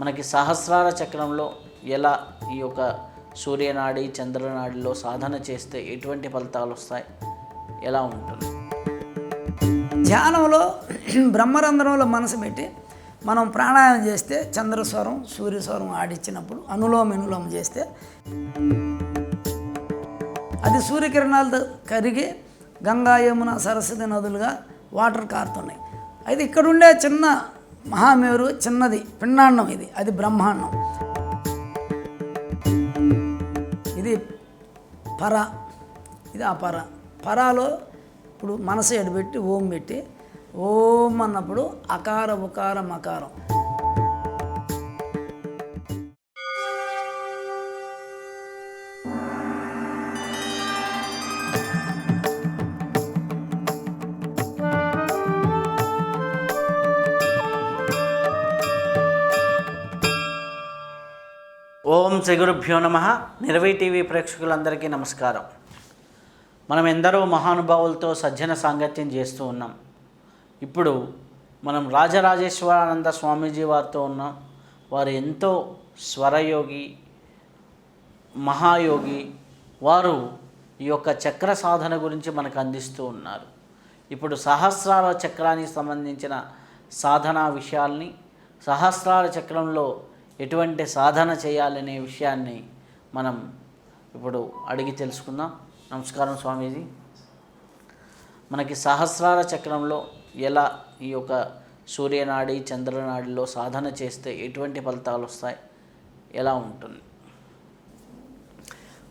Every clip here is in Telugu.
మనకి సహస్రార చక్రంలో ఎలా ఈ యొక్క సూర్యనాడి చంద్రనాడిలో సాధన చేస్తే ఎటువంటి ఫలితాలు వస్తాయి? ఎలా ఉంటుంది? ధ్యానంలో బ్రహ్మరంధ్రంలో మనసు పెట్టి మనం ప్రాణాయామం చేస్తే చంద్రస్వరం సూర్యస్వరం ఆడిచ్చినప్పుడు అనులోమ అనులోమ చేస్తే అది సూర్యకిరణాలతో కరిగి గంగా యమున సరస్వతి నదులుగా వాటర్ కారుతున్నాయి. అయితే ఇక్కడ ఉండే చిన్న మహామేరు చిన్నది పిండాండం ఇది అది బ్రహ్మాండం ఇది పర ఇది అపర పరాలో ఇప్పుడు మనసు ఎడబెట్టి ఓం పెట్టి ఓం అన్నప్పుడు అకార ఉకారం అకారం శ్రీ గురుభ్యో నమ. నిర్వై టీవీ ప్రేక్షకులందరికీ నమస్కారం. మనం ఎందరో మహానుభావులతో సజ్జన సాంగత్యం చేస్తూ ఉన్నాం. ఇప్పుడు మనం రాజరాజేశ్వరానంద స్వామీజీ వారితో ఉన్నాం. వారు ఎంతో స్వరయోగి మహాయోగి వారు ఈ యొక్క చక్ర సాధన గురించి మనకు అందిస్తూ ఉన్నారు. ఇప్పుడు సహస్రార చక్రానికి సంబంధించిన సాధనా విషయాల్ని సహస్రార చక్రంలో ఎటువంటి సాధన చేయాలనే విషయాన్ని మనం ఇప్పుడు అడిగి తెలుసుకుందాం. నమస్కారం స్వామీజీ. మనకి సహస్రార చక్రంలో ఎలా ఈ యొక్క సూర్యనాడి చంద్రనాడిలో సాధన చేస్తే ఎటువంటి ఫలితాలు వస్తాయి? ఎలా ఉంటుంది?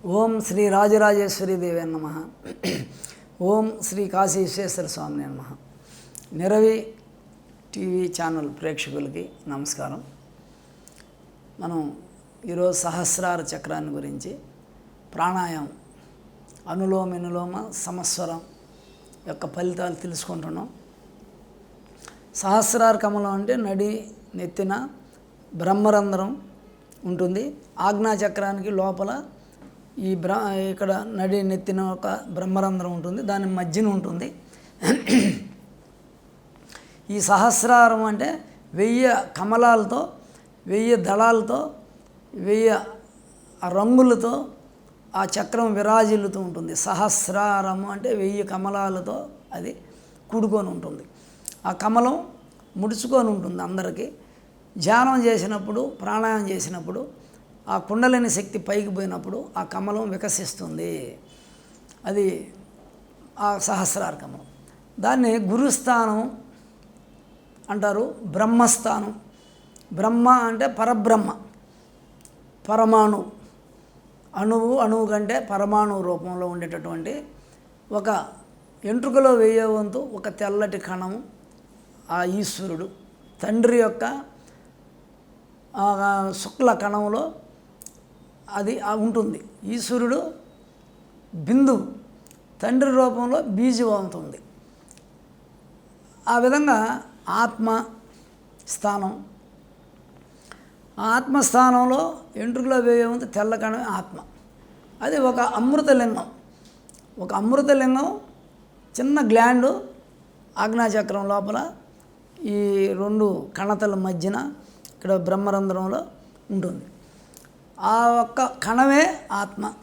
ఓం శ్రీ రాజరాజేశ్వరి దేవి నమ. ఓం శ్రీ కాశీ విశ్వేశ్వర స్వామి నమ. నిరవి టీవీ ఛానల్ ప్రేక్షకులకి నమస్కారం. మనం ఈరోజు సహస్రార చక్రాన్ని గురించి ప్రాణాయామం అనులోమ అనులోమ సమస్వరం యొక్క ఫలితాలు తెలుసుకుంటున్నాం. సహస్రార కమలం అంటే నడి నెత్తిన బ్రహ్మరంధ్రం ఉంటుంది. ఆజ్ఞా చక్రానికి లోపల ఈ బ్ర ఇక్కడ నడి నెత్తిన ఒక బ్రహ్మరంధ్రం ఉంటుంది. దాని మధ్యన ఉంటుంది. ఈ సహస్రారం అంటే వెయ్యి కమలాలతో వెయ్యి దళాలతో వెయ్యి రంగులతో ఆ చక్రం విరాజిల్లుతూ ఉంటుంది. సహస్రారము అంటే వెయ్యి కమలాలతో అది కూడుకొని ఉంటుంది. ఆ కమలం ముడుచుకొని ఉంటుంది అందరికీ. ధ్యానం చేసినప్పుడు ప్రాణాయామం చేసినప్పుడు ఆ కుండలిని శక్తి పైకి పోయినప్పుడు ఆ కమలం వికసిస్తుంది. అది ఆ సహస్రార కమలం. దాన్ని గురుస్థానం అంటారు బ్రహ్మస్థానం. బ్రహ్మ అంటే పరబ్రహ్మ. పరమాణు. అణువు అణువు కంటే పరమాణు రూపంలో ఉండేటటువంటి ఒక ఎంట్రుకలో వేయవంతు ఒక తెల్లటి కణం ఆ ఈశ్వరుడు. తండ్రి యొక్క శుక్ల కణంలో అది ఉంటుంది. ఈశ్వరుడు బిందువు. తండ్రి రూపంలో బీజవంతు ఉంది ఆ విధంగా ఆత్మ స్థానం ఆత్మస్థానంలో ఎంట్రుకలో వేయముంది తెల్ల కణమే ఆత్మ. అది ఒక అమృతలింగం. ఒక అమృతలింగం చిన్న గ్లాండు ఆజ్ఞాచక్రం లోపల ఈ రెండు కణతల మధ్యన ఇక్కడ బ్రహ్మరంధ్రంలో ఉంటుంది. ఆ ఒక్క కణమే ఆత్మ.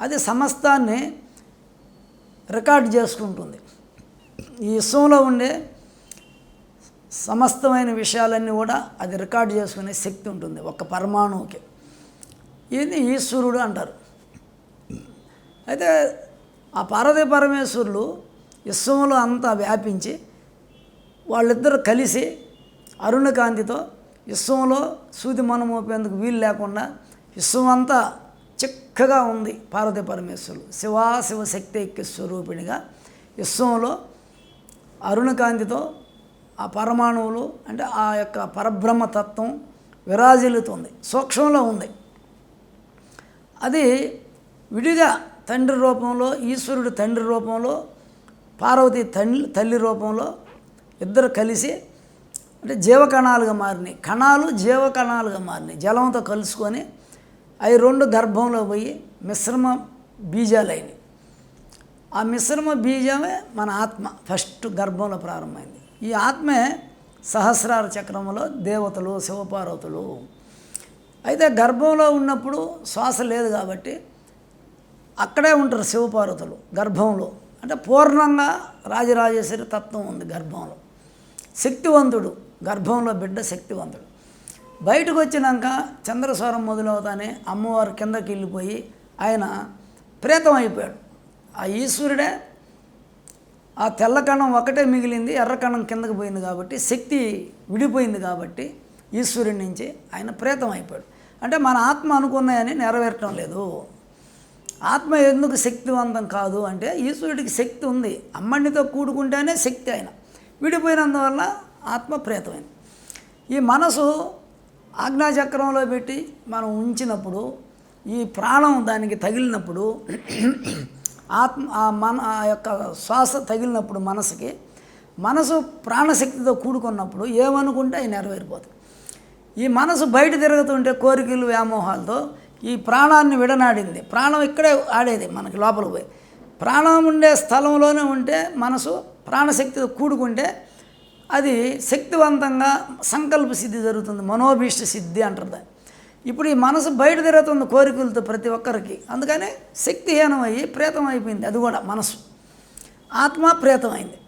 అది సమస్తాన్ని రికార్డ్ చేసుకుంటుంది. ఈ విశ్వంలో ఉండే సమస్తమైన విషయాలన్నీ కూడా అది రికార్డ్ చేసుకునే శక్తి ఉంటుంది ఒక పరమాణువుకి. ఇది ఈశ్వరుడు అంటారు. అయితే ఆ పార్వతీ పరమేశ్వరులు విశ్వంలో అంతా వ్యాపించి వాళ్ళిద్దరూ కలిసి అరుణకాంతితో విశ్వంలో సూది మనం మోపేందుకు వీలు లేకుండా విశ్వం అంతా చిక్కగా ఉంది పార్వతీ పరమేశ్వరులు. శివా శివశక్తి ఐక్య స్వరూపిణిగా విశ్వంలో అరుణకాంతితో ఆ పరమాణువులు అంటే ఆ యొక్క పరబ్రహ్మ తత్వం విరాజిల్లుతుంది సూక్ష్మంలో ఉంది. అది విడిగా తండ్రి రూపంలో ఈశ్వరుడు తండ్రి రూపంలో పార్వతి తల్లి తల్లి రూపంలో ఇద్దరు కలిసి అంటే జీవకణాలుగా మారినాయి. కణాలు జీవకణాలుగా మారినాయి. జలంతో కలుసుకొని అవి రెండు గర్భంలో పోయి మిశ్రమ బీజాలు అయినాయి ఆ మిశ్రమ బీజమే మన ఆత్మ. ఫస్ట్ గర్భంలో ప్రారంభమైంది. ఈ ఆత్మే సహస్రార చక్రంలో దేవతలు శివపార్వతులు. అయితే గర్భంలో ఉన్నప్పుడు శ్వాస లేదు కాబట్టి అక్కడే ఉంటారు శివపార్వతులు గర్భంలో. అంటే పూర్ణంగా రాజరాజేశ్వరి తత్వం ఉంది గర్భంలో. శక్తివంతుడు గర్భంలో బిడ్డ శక్తివంతుడు. బయటకు వచ్చినాక చంద్రస్వరం మొదలవుతానే అమ్మవారు కిందకి వెళ్ళిపోయి ఆయన ప్రేతం అయిపోయాడు ఆ ఈశ్వరుడే ఆ తెల్ల కణం ఒకటే మిగిలింది ఎర్ర కణం కిందకి పోయింది కాబట్టి శక్తి విడిపోయింది కాబట్టి ఈశ్వరుడి నుంచి ఆయన ప్రేతం అయిపోయాడు. అంటే మన ఆత్మ అనుకున్నాయని నెరవేరటం లేదు. ఆత్మ ఎందుకు శక్తివంతం కాదు అంటే ఈశ్వరుడికి శక్తి ఉంది. అమ్మడితో కూడుకుంటేనే శక్తి ఆయన. విడిపోయినందువల్ల ఆత్మ ప్రేతమైంది. ఈ మనసు ఆజ్ఞాచక్రంలో పెట్టి మనం ఉంచినప్పుడు ఈ ప్రాణం దానికి తగిలినప్పుడు ఆత్మ ఆ మన ఆ యొక్క శ్వాస తగిలినప్పుడు మనసుకి మనసు ప్రాణశక్తితో కూడుకున్నప్పుడు ఏమనుకుంటే అవి నెరవేరిపోతాయి ఈ మనసు బయట తిరుగుతుంటే కోరికలు వ్యామోహాలతో ఈ ప్రాణాన్ని విడనాడింది. ప్రాణం ఇక్కడే ఆడేది మనకి లోపల పోయి. ప్రాణం ఉండే స్థలంలోనే ఉంటే మనసు ప్రాణశక్తితో కూడుకుంటే అది శక్తివంతంగా సంకల్ప సిద్ధి జరుగుతుంది. మనోభీష్ట సిద్ధి అంటారు దాన్ని. ఇప్పుడు ఈ మనసు బయట తిరుగుతుంది కోరికలతో ప్రతి ఒక్కరికి. అందుకనే శక్తిహీనమయ్యి ప్రేతం అయిపోయింది అది కూడా మనసు. ఆత్మ ప్రేతమైంది.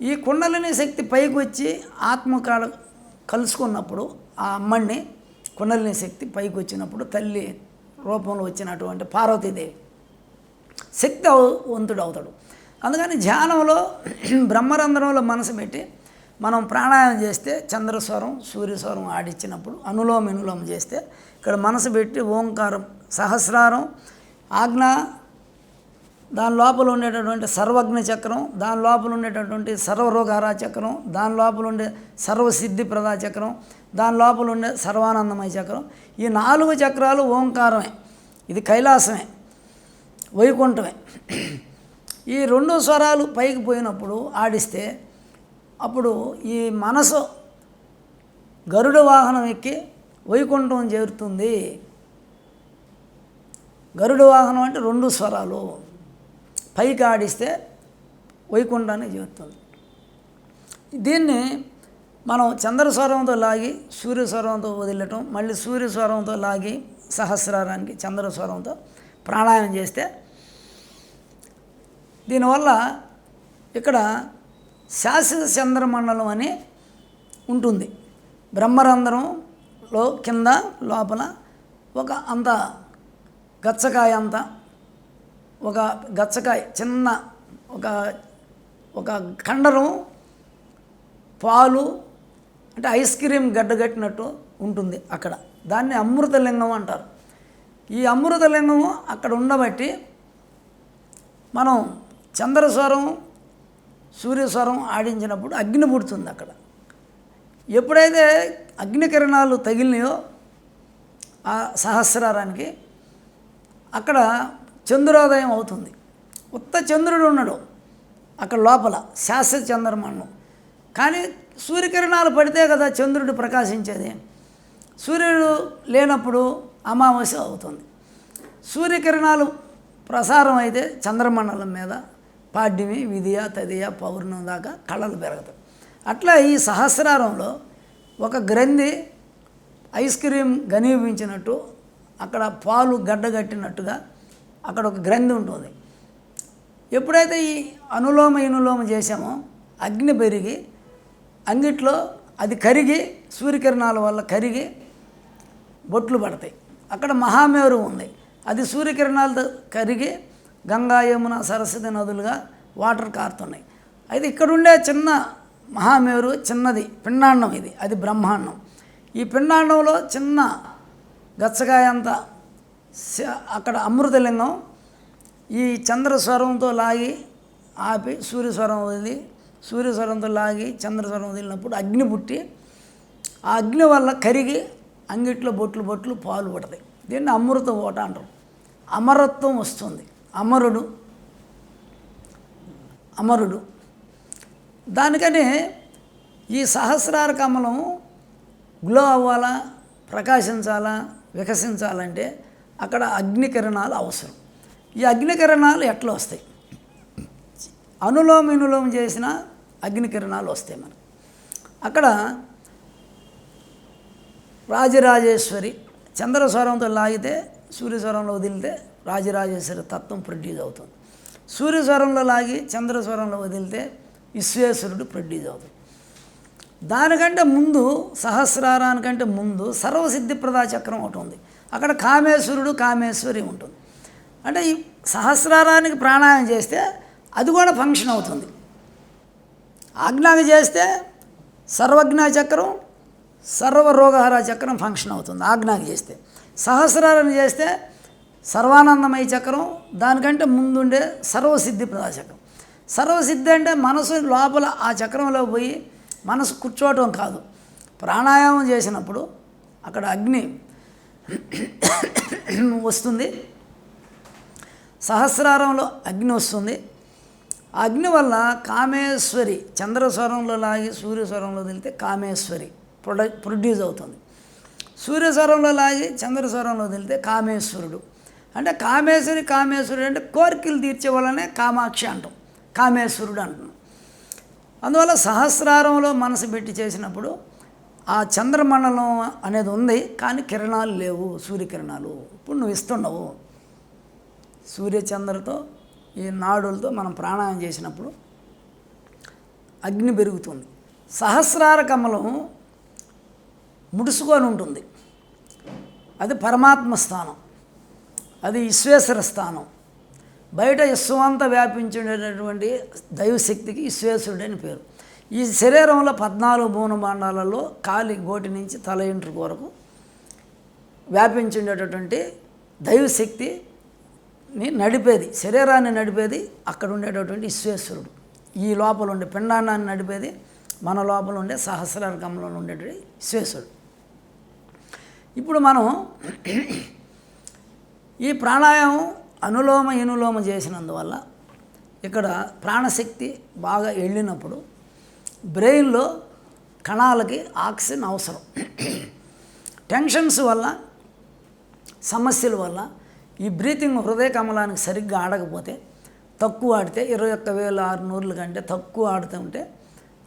ఈ కుండలిని శక్తి పైకి వచ్చి ఆత్మ కాడ కలుసుకున్నప్పుడు ఆ అమ్మడిని కుండలిని శక్తి పైకి వచ్చినప్పుడు తల్లి రూపంలో వచ్చినటువంటి పార్వతీదేవి శక్తి అవ- వంతుడు అవుతాడు అందుకని ధ్యానంలో బ్రహ్మరంధ్రంలో మనసు పెట్టి మనం ప్రాణాయామం చేస్తే చంద్రస్వరం సూర్యస్వరం ఆడిచ్చినప్పుడు అనులోమ వినులోమ చేస్తే ఇక్కడ మనసు పెట్టి ఓంకారం సహస్రారం ఆజ్ఞ దాని లోపల ఉండేటటువంటి సర్వజ్ఞ చక్రం దాని లోపల ఉండేటటువంటి సర్వరోగారా చక్రం దాని లోపల ఉండే సర్వసిద్ధి ప్రదా చక్రం దాని లోపల ఉండే సర్వానందమయ చక్రం. ఈ నాలుగు చక్రాలు ఓంకారమే. ఇది కైలాసమే. వైకుంఠమే. ఈ రెండు స్వరాలు పైకి పోయినప్పుడు ఆడిస్తే అప్పుడు ఈ మనసు గరుడ వాహనం ఎక్కి వైకుంఠం చేరుతుంది. గరుడ వాహనం అంటే రెండు స్వరాలు. పైకి ఆడిస్తే వైకుంఠాన్ని చేరుతుంది. దీన్ని మనం చంద్రస్వరంతో లాగి సూర్యస్వరంతో వదిలటం మళ్ళీ సూర్యస్వరంతో లాగి సహస్రారానికి చంద్రస్వరంతో ప్రాణాయామం చేస్తే దీనివల్ల ఇక్కడ శాశ్వత చంద్రమండలం అని ఉంటుంది. బ్రహ్మరంధ్రంలో కింద లోపల ఒక అంత గచ్చకాయ అంత ఒక గచ్చకాయ చిన్న ఒక ఒక కండరం పాలు అంటే ఐస్ క్రీమ్ గడ్డగట్టినట్టు ఉంటుంది అక్కడ. దాన్ని అమృతలింగం అంటారు. ఈ అమృతలింగము అక్కడ ఉండబట్టి మనం చంద్రస్వరం సూర్యస్వరం ఆడించినప్పుడు అగ్ని పుడుతుంది అక్కడ. ఎప్పుడైతే అగ్నికిరణాలు తగిలినాయో ఆ సహస్రారానికి అక్కడ చంద్రోదయం అవుతుంది. ఉత్త చంద్రుడు ఉన్నాడు అక్కడ లోపల శాశ్వత చంద్రమండలం కానీ సూర్యకిరణాలు పడితే కదా చంద్రుడు ప్రకాశించేది. సూర్యుడు లేనప్పుడు అమావాస్య అవుతుంది. సూర్యకిరణాలు ప్రసారం అయితే చంద్రమండలం మీద పాడ్యమి విధియ తదియ పౌర్ణం దాకా కళలు పెరుగుతాయి అట్లా ఈ సహస్రారంలో ఒక గ్రంథి ఐస్ క్రీమ్ ఘనీభించినట్టు అక్కడ పాలు గడ్డగట్టినట్టుగా అక్కడ ఒక గ్రంథి ఉంటుంది. ఎప్పుడైతే ఈ అనులోమ ఇనులోమ చేసామో అగ్ని పెరిగి అంగిట్లో అది కరిగి సూర్యకిరణాల వల్ల కరిగి బొట్లు పడతాయి. అక్కడ మహామేరు ఉంది. అది సూర్యకిరణాలతో కరిగి గంగా యమున సరస్వతి నదులుగా వాటర్ కారుతున్నాయి. అయితే ఇక్కడ ఉండే చిన్న మహామేరు చిన్నది పిండాండం ఇది అది బ్రహ్మాండం. ఈ పిండాండంలో చిన్న గచ్చకాయ అంత అక్కడ అమృతలింగం ఈ చంద్రస్వరంతో లాగి ఆపి సూర్యస్వరం వదిలి సూర్యస్వరంతో లాగి చంద్రస్వరం వదిలినప్పుడు అగ్ని పుట్టి ఆ అగ్ని వల్ల కరిగి అంగిట్లో బొట్లు బొట్లు పాలు పడతాయి. దీన్ని అమృత ఓట అంటారు. అమరత్వం వస్తుంది. అమరుడు. అమరుడు. దానికని ఈ సహస్రార కమలం గ్లో అవ్వాలా ప్రకాశించాలా వికసించాలంటే అక్కడ అగ్నికిరణాలు అవసరం. ఈ అగ్నికిరణాలు ఎట్లా వస్తాయి? అనులోమ వినులోమ చేసిన అగ్నికిరణాలు వస్తాయి మనకు. అక్కడ రాజరాజేశ్వరి చంద్రస్వరంతో లాగితే సూర్యస్వరంలో వదిలితే రాజరాజేశ్వరి తత్వం ప్రొడ్యూస్ అవుతుంది. సూర్యస్వరంలో లాగి చంద్రస్వరంలో వదిలితే విశ్వేశ్వరుడు ప్రొడ్యూస్ అవుతుంది దానికంటే ముందు సహస్రారానికంటే ముందు సర్వసిద్ధిప్రదా చక్రం ఒకటి ఉంది. అక్కడ కామేశ్వరుడు కామేశ్వరి ఉంటుంది. అంటే ఈ సహస్రారానికి ప్రాణాయం చేస్తే అది కూడా ఫంక్షన్ అవుతుంది. ఆజ్ఞాకి చేస్తే సర్వజ్ఞ చక్రం సర్వరోగహర చక్రం ఫంక్షన్ అవుతుంది ఆజ్ఞాకి చేస్తే. సహస్రాలను చేస్తే సర్వానందమయ చక్రం దానికంటే ముందుండే సర్వసిద్ధి ప్రదా చక్రం సర్వసిద్ధి అంటే మనసు లోపల ఆ చక్రంలో పోయి మనసు కూర్చోవటం కాదు. ప్రాణాయామం చేసినప్పుడు అక్కడ అగ్ని వస్తుంది. సహస్రారంలో అగ్ని వస్తుంది. అగ్ని వల్ల కామేశ్వరి చంద్రస్వరంలో లాగి సూర్యస్వరంలో వదిలితే కామేశ్వరి ప్రొడ ప్రొడ్యూస్ అవుతుంది. సూర్యస్వరంలో లాగి చంద్రస్వరంలో వదిలితే కామేశ్వరుడు. అంటే కామేశ్వరి కామేశ్వరుడు అంటే కోరికలు తీర్చే వల్లనే కామాక్షి అంటాం. కామేశ్వరుడు అంటున్నాం. అందువల్ల సహస్రారంలో మనసు పెట్టి చేసినప్పుడు ఆ చంద్రమండలం అనేది ఉంది కానీ కిరణాలు లేవు సూర్యకిరణాలు. ఇప్పుడు నువ్వు ఇస్తున్నావు. సూర్యచంద్రతో ఈ నాడులతో మనం ప్రాణాయామం చేసినప్పుడు అగ్ని పెరుగుతుంది. సహస్రార కమలం ముడుసుకొని ఉంటుంది. అది పరమాత్మ స్థానం. అది విశ్వేశ్వర స్థానం. బయట విశ్వమంతా వ్యాపించుండేటటువంటి దైవశక్తికి విశ్వేశ్వరుడు అని పేరు. ఈ శరీరంలో పద్నాలుగు భూన భాండాలలో కాలి గోటి నుంచి తల ఇంటి వరకు వ్యాపించుండేటటువంటి దైవశక్తిని నడిపేది శరీరాన్ని నడిపేది అక్కడ ఉండేటటువంటి విశ్వేశ్వరుడు. ఈ లోపల ఉండే పిండాన్ని నడిపేది మన లోపల ఉండే సహస్రార్గంలో ఉండేటువంటి విశ్వేశ్వరుడు. ఇప్పుడు మనం ఈ ప్రాణాయామం అనులోమ ఇనులోమ చేసినందువల్ల ఇక్కడ ప్రాణశక్తి బాగా వెళ్ళినప్పుడు బ్రెయిన్లో కణాలకి ఆక్సిజన్ అవసరం. టెన్షన్స్ వల్ల సమస్యల వల్ల ఈ బ్రీతింగ్ హృదయ కమలానికి సరిగ్గా ఆడకపోతే తక్కువ ఆడితే ఇరవై ఒక్క వేల ఆరు నూరుల కంటే తక్కువ ఆడుతుంటే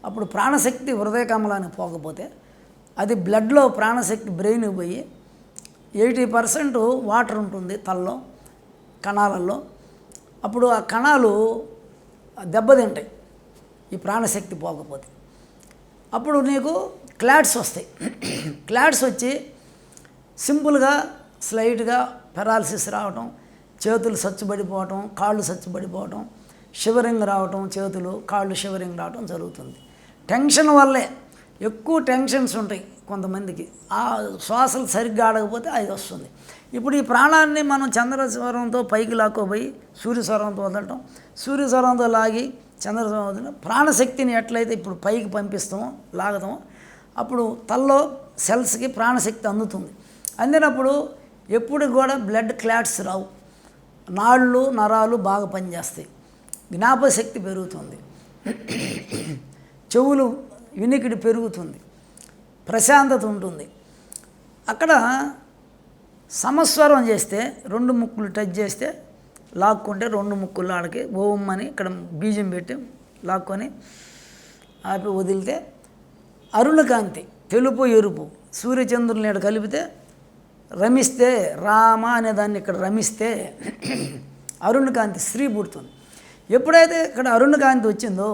అప్పుడు ప్రాణశక్తి హృదయ కమలానికి పోకపోతే అది బ్లడ్లో ప్రాణశక్తి బ్రెయిన్కి పోయి ఎయిటీ పర్సెంట్ వాటర్ ఉంటుంది తలలో కణాలలో. అప్పుడు ఆ కణాలు దెబ్బతింటాయి ఈ ప్రాణశక్తి పోకపోతే. అప్పుడు నీకు క్లాట్స్ వస్తాయి. క్లాట్స్ వచ్చి సింపుల్గా స్లైట్గా పెరాలసిస్ రావటం చేతులు సచ్చుబడిపోవటం కాళ్ళు సచ్చుబడిపోవటం షివరింగ్ రావటం చేతులు కాళ్ళు షివరింగ్ రావటం జరుగుతుంది. టెన్షన్ వల్లే ఎక్కువ టెన్షన్స్ ఉంటాయి. కొంతమందికి. ఆ శ్వాసలు సరిగ్గా ఆడకపోతే అది వస్తుంది. ఇప్పుడు ఈ ప్రాణాన్ని మనం చంద్రస్వరంతో పైకి లాక్కోపోయి సూర్యస్వరంతో వదలటం సూర్యస్వరంతో లాగి చంద్రస్వరం వదలటం ప్రాణశక్తిని ఎట్లయితే ఇప్పుడు పైకి పంపిస్తామో లాగతామో అప్పుడు తల్లో సెల్స్కి ప్రాణశక్తి అందుతుంది. అందినప్పుడు ఎప్పుడు కూడా బ్లడ్ క్లాట్స్ రావు. నాళ్ళు నరాలు బాగా పనిచేస్తాయి. జ్ఞాపశక్తి పెరుగుతుంది. చెవులు వినికిడి పెరుగుతుంది. ప్రశాంతత ఉంటుంది. అక్కడ సమస్వరం చేస్తే రెండు ముక్కులు టచ్ చేస్తే లాక్కుంటే రెండు ముక్కులు ఆడకి ఓం అని ఇక్కడ బీజం పెట్టి లాక్కొని ఆపి వదిలితే అరుణకాంతి తెలుపు ఎరుపు సూర్యచంద్రుని ఇక్కడ కలిపితే రమిస్తే రామ అనే దాన్ని ఇక్కడ రమిస్తే అరుణకాంతి స్త్రీ పుడుతుంది. ఎప్పుడైతే ఇక్కడ అరుణకాంతి వచ్చిందో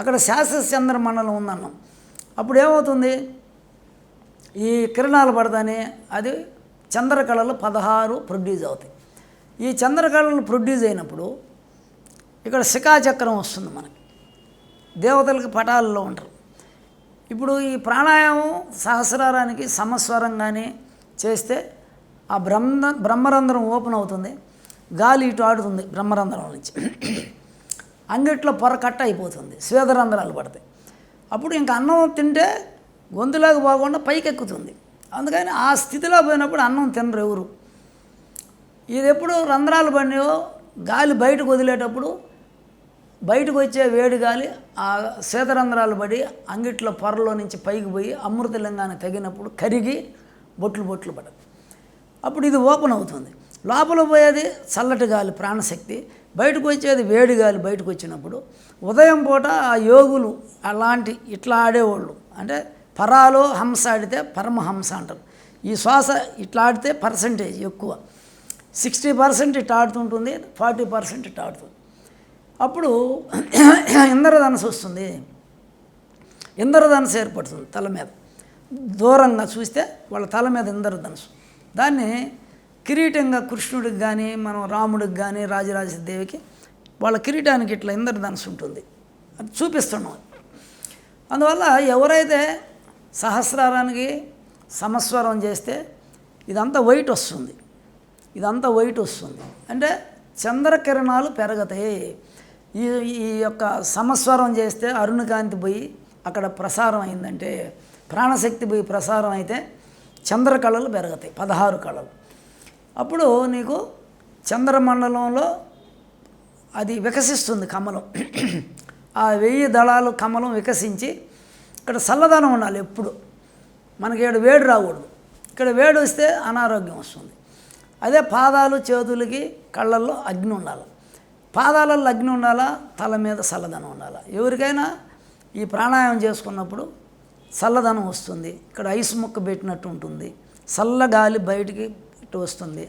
అక్కడ శాస్త్రచంద్ర మండలం ఉందన్నాం. అప్పుడు ఏమవుతుంది? ఈ కిరణాలు పడతానే అది చంద్రకళలు పదహారు ప్రొడ్యూస్ అవుతాయి. ఈ చంద్రకళలు ప్రొడ్యూస్ అయినప్పుడు ఇక్కడ శిఖాచక్రం వస్తుంది మనకి. దేవతలకు పటాలలో ఉంటారు. ఇప్పుడు ఈ ప్రాణాయామం సహస్రారానికి సమస్వరం కానీ చేస్తే ఆ బ్రహ్మ బ్రహ్మరంధ్రం ఓపెన్ అవుతుంది. గాలి ఇటు ఆడుతుంది బ్రహ్మరంధ్రం నుంచి. అంగిట్లో పొర కట్ అయిపోతుంది. స్వేదరంధ్రాలు పడతాయి. అప్పుడు ఇంకా అన్నం తింటే గొంతులోకి పోకుండా పైకి ఎక్కుతుంది అందుకని ఆ స్థితిలో పోయినప్పుడు అన్నం తినరు ఎవరు. ఇది ఎప్పుడు రంధ్రాలు పడినాయో గాలి బయటకు వదిలేటప్పుడు బయటకు వచ్చే వేడి గాలి ఆ శీతరంధ్రాలు పడి అంగిట్లో పొరలో నుంచి పైకి పోయి అమృతలింగాన్ని తగినప్పుడు కరిగి బొట్లు బొట్లు పడదు. అప్పుడు ఇది ఓపెన్ అవుతుంది. లోపల పోయేది చల్లటి గాలి ప్రాణశక్తి. బయటకు వచ్చేది వేడి గాలి బయటకు వచ్చినప్పుడు ఉదయం పూట ఆ యోగులు అలాంటి ఇట్లా ఆడేవాళ్ళు. అంటే పరాలో హంస ఆడితే పరమహంస అంటారు. ఈ శ్వాస ఇట్లా ఆడితే పర్సంటేజ్ ఎక్కువ. సిక్స్టీ పర్సెంట్ ఇట్లా ఆడుతుంటుంది ఫార్టీ పర్సెంట్ ఇట్లా ఆడుతుంది. అప్పుడు ఇంద్రధనస్సు వస్తుంది. ఇంద్రధనసు ఏర్పడుతుంది తల మీద. దూరంగా చూస్తే వాళ్ళ తల మీద ఇంద్రధనసు దాన్ని కిరీటంగా కృష్ణుడికి కానీ మనం రాముడికి కానీ రాజరాజదేవికి వాళ్ళ కిరీటానికి ఇట్లా ఇంద్రధనస్సు ఉంటుంది. అది చూపిస్తున్నాం. అందువల్ల ఎవరైతే సహస్రారానికి సమస్వరం చేస్తే ఇదంతా వైట్ వస్తుంది. ఇదంతా వైట్ వస్తుంది. అంటే చంద్రకిరణాలు పెరగతాయి ఈ ఈ యొక్క సమస్వరం చేస్తే అరుణకాంతి పోయి అక్కడ ప్రసారం అయిందంటే ప్రాణశక్తి పోయి ప్రసారం అయితే చంద్ర కళలు పెరుగుతాయి పదహారు కళలు. అప్పుడు నీకు చంద్రమండలంలో అది వికసిస్తుంది కమలం. ఆ వెయ్యి దళాలు కమలం వికసించి ఇక్కడ చల్లదనం ఉండాలి ఎప్పుడు. మనకి ఇక్కడ వేడి రాకూడదు. ఇక్కడ వేడి వస్తే అనారోగ్యం వస్తుంది. అదే పాదాలు చేతులకి కళ్ళల్లో అగ్ని ఉండాలి. పాదాలలో అగ్ని ఉండాలా? తల మీద చల్లదనం ఉండాలా? ఎవరికైనా ఈ ప్రాణాయామం చేసుకున్నప్పుడు చల్లదనం వస్తుంది. ఇక్కడ ఐస్ ముక్క పెట్టినట్టు ఉంటుంది. చల్లగాలి బయటికి ఇటు వస్తుంది.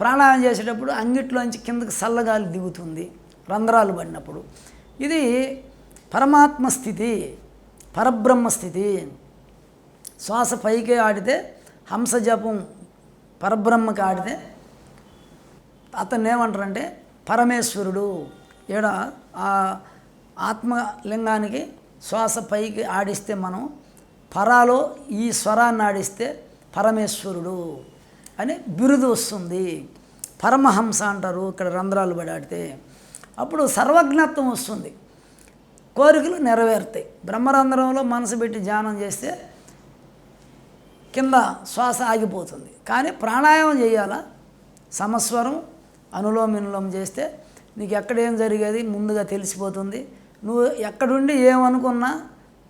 ప్రాణాయామం చేసేటప్పుడు అంగిట్లోంచి కిందకి చల్లగాలి దిగుతుంది. రంధ్రాలు పడినప్పుడు. ఇది పరమాత్మ స్థితి. పరబ్రహ్మ స్థితి. శ్వాస పైకి ఆడితే హంస జపం పరబ్రహ్మకి ఆడితే అతన్ని ఏమంటారంటే పరమేశ్వరుడు. ఈడ ఆ ఆత్మలింగానికి శ్వాస పైకి ఆడిస్తే మనం పరాలో ఈ స్వరాన్ని ఆడిస్తే పరమేశ్వరుడు అని బిరుదు వస్తుంది. పరమహంస అంటారు ఇక్కడ రంధ్రాలు పడి ఆడితే. అప్పుడు సర్వజ్ఞత్వం వస్తుంది. కోరికలు నెరవేరుతాయి. బ్రహ్మరంధ్రంలో మనసు పెట్టి ధ్యానం చేస్తే కింద శ్వాస ఆగిపోతుంది. కానీ ప్రాణాయామం చేయాలా? సమస్వరం అనులోమినులోం చేస్తే నీకు ఎక్కడ ఏం జరిగేది? ముందుగా తెలిసిపోతుంది. నువ్వు ఎక్కడుండి ఏమనుకున్నా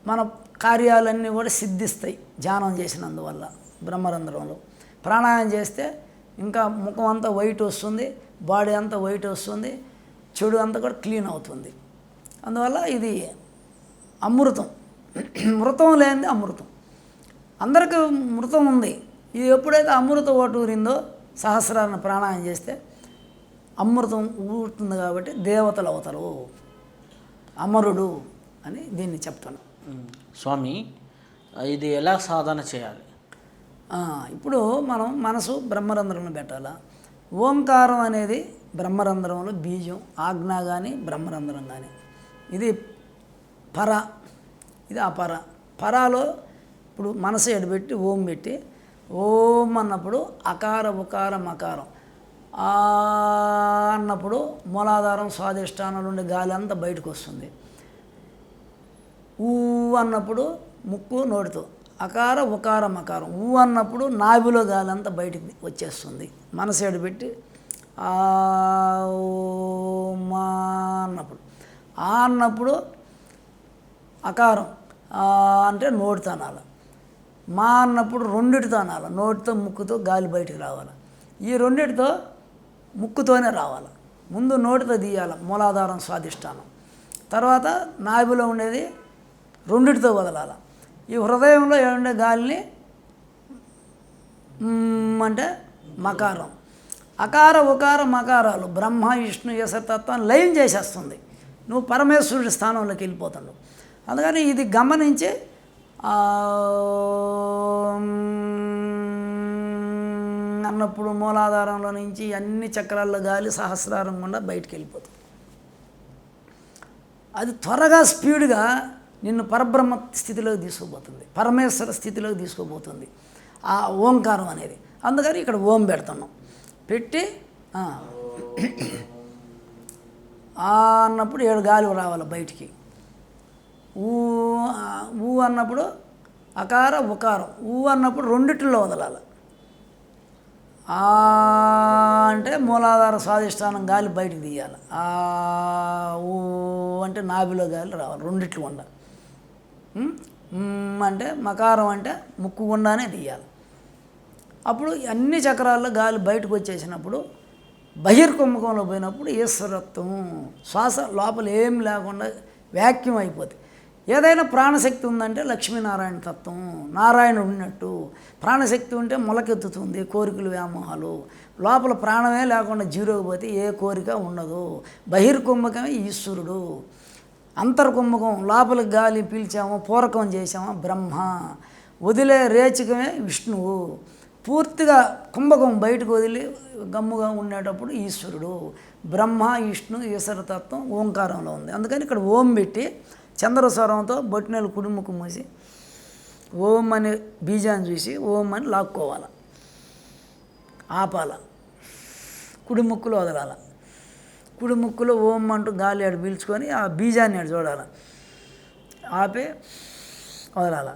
మన కార్యాలన్నీ కూడా సిద్ధిస్తాయి ధ్యానం చేసినందువల్ల బ్రహ్మరంధ్రంలో. ప్రాణాయామం చేస్తే ఇంకా ముఖం అంతా వైట్ వస్తుంది బాడీ అంతా వైట్ వస్తుంది చెడు అంతా కూడా క్లీన్ అవుతుంది. అందువల్ల ఇది అమృతం. మృతం లేనిది అమృతం. అందరికీ మృతం ఉంది. ఇది ఎప్పుడైతే అమృత ఓటు ఊరిందో సహస్రాన్ని ప్రాణాయం చేస్తే అమృతం ఊరుతుంది కాబట్టి దేవతలు అవుతారు. అమరుడు అని దీన్ని చెప్తాను. స్వామి ఇది ఎలా సాధన చేయాలి? ఇప్పుడు మనం మనసు బ్రహ్మరంధ్రంలో పెట్టాలా? ఓంకారం అనేది బ్రహ్మరంధ్రంలో బీజం ఆజ్ఞ కానీ బ్రహ్మరంధ్రం కానీ ఇది పర ఇది అపర పరాలో ఇప్పుడు మనసు ఎడబెట్టి ఓం పెట్టి ఓం అన్నప్పుడు అకార ఉకారం మకారం ఆ అన్నప్పుడు మూలాధారం స్వాదిష్టానంలో ఉండే గాలి అంతా బయటకు వస్తుంది. ఊ అన్నప్పుడు ముక్కు నోటితో. అకార ఉకార మకారం ఊ అన్నప్పుడు నాభిలో గాలి అంతా బయటికి వచ్చేస్తుంది. మనసేడు పెట్టి ఆ మా అన్నప్పుడు. ఆ అన్నప్పుడు అకారం అంటే నోటితో అనాలి మా అన్నప్పుడు రెండిటితో అనాలి నోటితో ముక్కుతో గాలి బయటికి రావాలి. ఈ రెండిటితో ముక్కుతోనే రావాలి. ముందు నోటితో తీయాలి మూలాధారం స్వాదిష్టానం తర్వాత నాభిలో ఉండేది రెండిటితో వదలాలి. ఈ హృదయంలో ఉండే గాలిని? అంటే మకారం. అకార ఉకార మకారాలు బ్రహ్మ విష్ణు యశతత్వం లయం చేసేస్తుంది. నువ్వు పరమేశ్వరుడి స్థానంలోకి వెళ్ళిపోతున్నావు అందుకని ఇది గమనించి అన్నప్పుడు మూలాధారంలో నుంచి అన్ని చక్రాల్లో గాలి సహస్రారం గుండా బయటికి వెళ్ళిపోతుంది. అది త్వరగా స్పీడ్గా నిన్ను పరబ్రహ్మ స్థితిలోకి తీసుకుపోతుంది. పరమేశ్వర స్థితిలోకి తీసుకుపోతుంది. ఆ ఓంకారం అనేది. అందుకని ఇక్కడ ఓం పెడుతున్నాం. పెట్టి ఆ, అన్నప్పుడు ఏడు గాలి రావాలి బయటికి. ఊ ఊ అన్నప్పుడు అకార ఉకారం. ఊ అన్నప్పుడు రెండిట్లో వదలాలి. ఆ అంటే మూలాధార స్వాధిష్టానం గాలి బయటికి తీయాలి. ఆ ఊ అంటే నాభిలో గాలి రావాలి రెండిట్లు ఉండ. అంటే మకారం అంటే ముక్కు గుండానే తీయాలి. అప్పుడు అన్ని చక్రాల్లో గాలి బయటకు వచ్చేసినప్పుడు బహిర్కుంభకంలో పోయినప్పుడు ఈశ్వరత్వం శ్వాస లోపల ఏం లేకుండా వ్యాక్యం అయిపోతుంది ఏదైనా ప్రాణశక్తి ఉందంటే లక్ష్మీనారాయణ తత్వం నారాయణుడు ఉన్నట్టు ప్రాణశక్తి ఉంటే మొలకెత్తుతుంది కోరికలు వ్యామోహాలు. లోపల ప్రాణమే లేకుండా జీరోకి పోతే ఏ కోరిక ఉండదు. బహిర్కుంభకమే ఈశ్వరుడు. అంతర్కుంభకం లోపలికి గాలి పీల్చామో పూరకం చేసాము బ్రహ్మ. వదిలే రేచకమే విష్ణువు. పూర్తిగా కుంభకం బయటకు వదిలి గమ్ముగా ఉండేటప్పుడు ఈశ్వరుడు బ్రహ్మ విష్ణు ఈశ్వరతత్వం ఓంకారంలో ఉంది. అందుకని ఇక్కడ ఓం పెట్టి చంద్రస్వరంతో బొట్టినెలు కుడుముకు మూసి ఓం అనే బీజాన్ని చూసి ఓం అని లాక్కోవాలి. ఆపాల. కుడిముక్కులు వదలాల. కుడిముక్కులో ఓం అంటూ గాలి ఆడు పీల్చుకొని ఆ బీజాన్ని ఆడు చూడాలి. ఆపి వదలాల.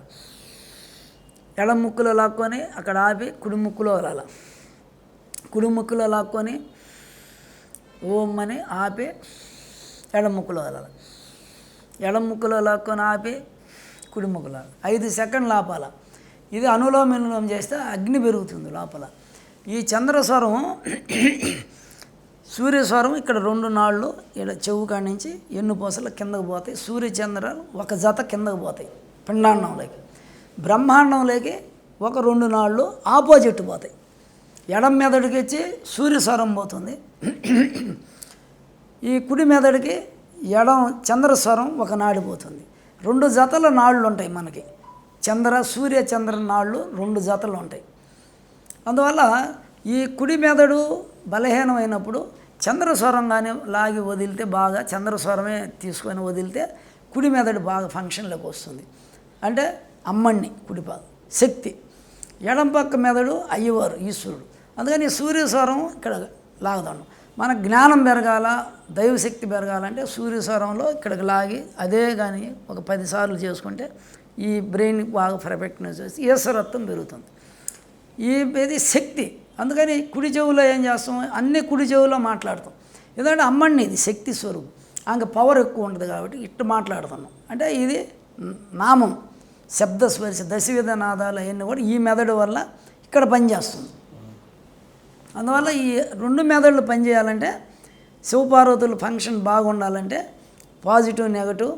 ఎడ ముక్కులో లాక్కొని అక్కడ ఆపి కుడి ముక్కులో వదలాల కుడి ముక్కులో లాక్కొని ఓం అని ఆపి ఎడ ముక్కులో వదలాలి ఎడ ముక్కులో లాక్కొని ఆపి కుడి ముక్కులో ఐదు సెకండ్ లాపాల ఇది అనులోమ వినులోమ చేస్తే అగ్ని పెరుగుతుంది లోపల. ఈ చంద్రస్వరం సూర్యస్వరం ఇక్కడ రెండు నాళ్ళు ఇక్కడ చెవు కాడి నుంచి ఎన్ను పూసలు కిందకు పోతాయి. సూర్యచంద్రాలు ఒక జత కిందకు పోతాయి. పిండాండంలోకి బ్రహ్మాండంలోకి ఒక రెండు నాళ్ళు ఆపోజిట్ పోతాయి. ఎడం మెదడుకి వచ్చి సూర్యస్వరం పోతుంది. ఈ కుడి మెదడుకి ఎడం చంద్రస్వరం ఒక నాడి పోతుంది. రెండు జతల నాళ్ళు ఉంటాయి మనకి. చంద్ర సూర్య చంద్ర నాళ్ళు రెండు జతలు ఉంటాయి. అందువల్ల ఈ కుడి మెదడు బలహీనమైనప్పుడు చంద్రస్వరం కానీ లాగి వదిలితే బాగా చంద్రస్వరమే తీసుకొని వదిలితే కుడి మెదడు బాగా ఫంక్షన్లోకి వస్తుంది. అంటే అమ్మణ్ణి కుడిపా. శక్తి. ఎడం పక్క మెదడు అయ్యవారు ఈశ్వరుడు. అందుకని సూర్యస్వరం ఇక్కడ లాగదాం. మన జ్ఞానం పెరగాల దైవశక్తి పెరగాలంటే సూర్యస్వరంలో ఇక్కడికి లాగి అదే కానీ ఒక పదిసార్లు చేసుకుంటే ఈ బ్రెయిన్ బాగా పర్ఫెక్ట్నెస్ చేసి ఈశ్వరత్వం పెరుగుతుంది. ఈ ఇది శక్తి. అందుకని కుడి చెవులో ఏం చేస్తాం? అన్ని కుడి చెవులో మాట్లాడతాం. ఎందుకంటే అమ్మడిని ఇది శక్తి స్వరూపం. ఆమె పవర్ ఎక్కువ ఉంటుంది కాబట్టి ఇట్టు మాట్లాడుతున్నాం. అంటే ఇది నామం. శబ్ద స్పర్శ దశవిధ నాదాలు అవన్నీ కూడా ఈ మెదడు వల్ల ఇక్కడ పనిచేస్తుంది. అందువల్ల ఈ రెండు మెదళ్ళు పనిచేయాలంటే శివపార్వతుల ఫంక్షన్ బాగుండాలంటే పాజిటివ్ నెగటివ్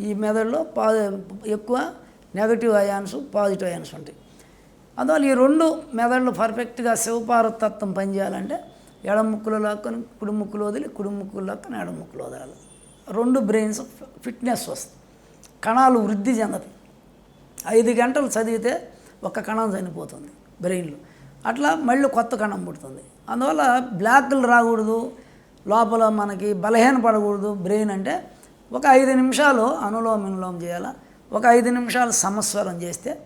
ఈ మెదడులో పా ఎక్కువ నెగటివ్ అయాన్స్ పాజిటివ్ అయాన్స్ ఉంటాయి. అందువల్ల ఈ రెండు మెదళ్ళు పర్ఫెక్ట్గా శివపార్వతత్వం పనిచేయాలంటే ఎడముక్కులు లాక్కొని వదిలి కుడి ముక్కులు లాక్కొని వదలాలి. రెండు బ్రెయిన్స్ ఫిట్నెస్ వస్తుంది. కణాలు వృద్ధి చెందతాయి. ఐదు గంటలు చదివితే ఒక కణం చనిపోతుంది బ్రెయిన్లో. అట్లా మళ్ళీ కొత్త కణం పుడుతుంది. అందువల్ల బ్లాక్లు రాకూడదు లోపల మనకి బలహీన పడకూడదు బ్రెయిన్ అంటే ఒక ఐదు నిమిషాలు అనులోమ విలోమం చేయాలి? ఒక ఐదు నిమిషాలు సమస్వరం చేస్తే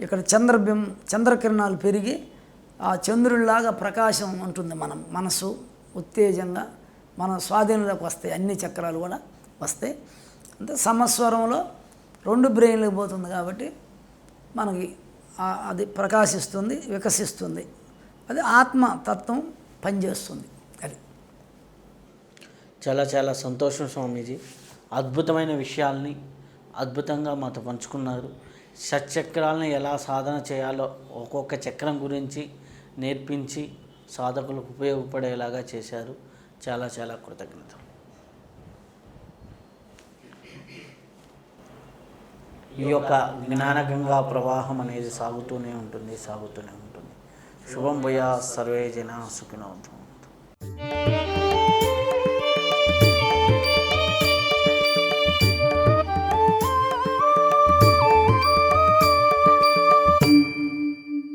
ఇక్కడ చంద్రబిం చంద్రకిరణాలు పెరిగి ఆ చంద్రుడిలాగా ప్రకాశం ఉంటుంది మనం మనసు ఉత్తేజంగా మన స్వాధీనంలోకి వస్తాయి అన్ని చక్రాలు కూడా వస్తాయి. అంటే సమస్వరంలో రెండు బ్రెయిన్లకు పోతుంది కాబట్టి మనకి అది ప్రకాశిస్తుంది వికసిస్తుంది. అది ఆత్మ తత్వం పనిచేస్తుంది. అది. చాలా చాలా సంతోషం స్వామీజీ. అద్భుతమైన విషయాల్ని అద్భుతంగా మాతో పంచుకున్నారు. షట్చక్రాలను ఎలా సాధన చేయాలో ఒక్కొక్క చక్రం గురించి నేర్పించి సాధకులకు ఉపయోగపడేలాగా చేశారు. చాలా చాలా కృతజ్ఞతలు. ఈ యొక్క జ్ఞానగంగా ప్రవాహం అనేది సాగుతూనే ఉంటుంది సాగుతూనే ఉంటుంది. శుభం భయ సర్వే జన సుఖినవుతూ ఉంటుంది